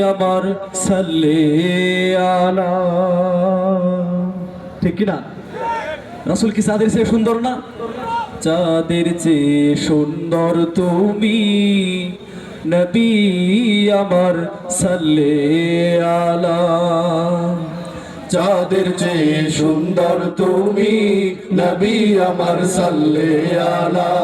আমার সাল্লে আলা। ঠিক কিনা? রাসুল কি চাঁদের চেয়ে সুন্দর না? চাঁদের চেয়ে সুন্দর তুমি। নবী আমার সাল্লে আলা। চাঁদের চেয়ে সুন্দর তুমি। নবী আমার সাল্লে আলা।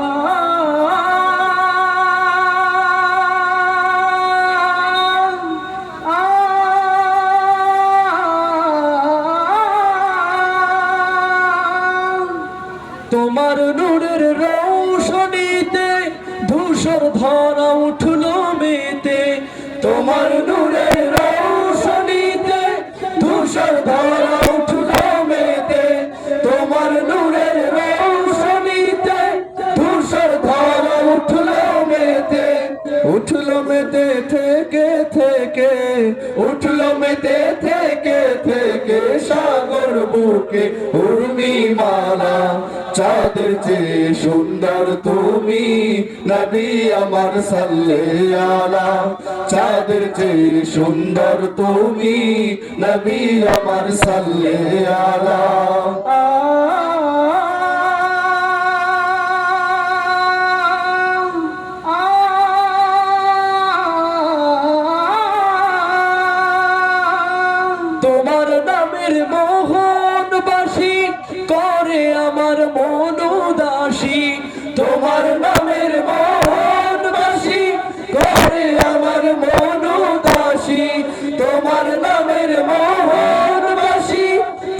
তোমার নূরের রৌশনীতে ধূসর ধরা উঠল মেতে। তোমার নূরের মেতে থেকে থেকে, উঠল মেতে থেকে থেকে সাগর বুকে উর্মি মালা চাঁদের চেয়ে সুন্দর তুমি নবী আমার সাল্লে আলা চাঁদের চেয়ে সুন্দর তুমি নবী আমার সাল্লে আলা মন দাসী তোমার নামের মোহন বাসি করে আমার মন দাসী তোমার নামের মোহন বাসি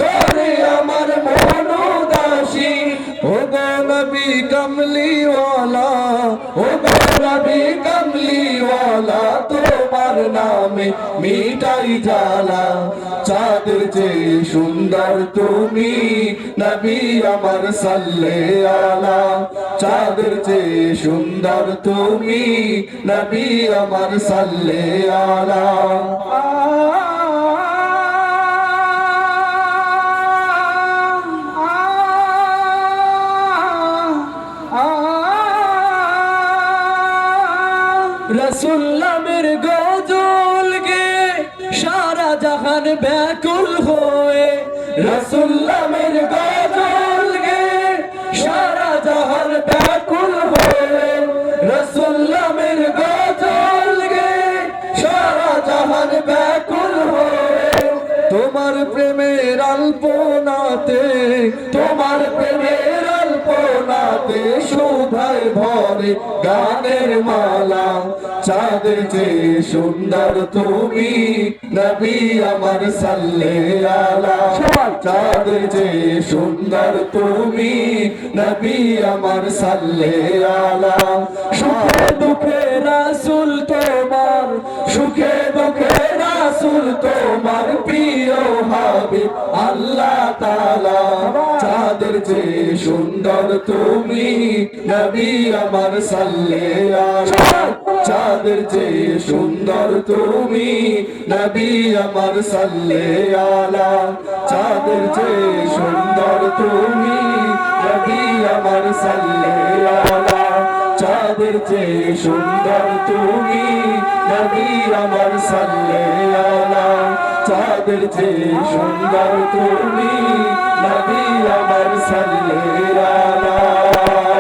করে আমার মন দাসী ও গো তোমার নামে মিটাই জালা চাঁদের যে সুন্দর তুমি নবী আমার সাল্লে আলা। চাঁদের যে সুন্দর তুমি নবী আমার সাল্লে আলা। রসুল্লামের গজল গে সারা জাহান ব্যাকুল হয়ে। রসুল্লামের গজল গে সারা জাহান ব্যাকুল হয়ে। রসুল্লামের গজল গে সারা জাহান ব্যাকুল হয়ে। তোমার প্রেমের অল্পনাতে তোমার প্রেমের অল্পনাতে শোভায় ভরে গানের মালা। যে সুন্দর তুমি নবী আমার সাল্লে আলা চাঁদের যে সুন্দর তুমি নবী আমার সাল্লে আলা সুখে দুঃখে রাসুল তোমার, সুখে দুঃখে রাসুল তোমার প্রিয় হবে আল্লাহ তালা চাঁদের যে সুন্দর তুমি নবী আমার সাল্লে চাঁদের যে সুন্দর তুমি নবী আমার সাল্লে আলা চাঁদের যে সুন্দর তুমি নবী আমার সাল্লে আলা চাঁদের যে সুন্দর তুমি নবী আমার সাল্লে আলা চাঁদের যে সুন্দর তুমি নবী আমার সাল্লে আলা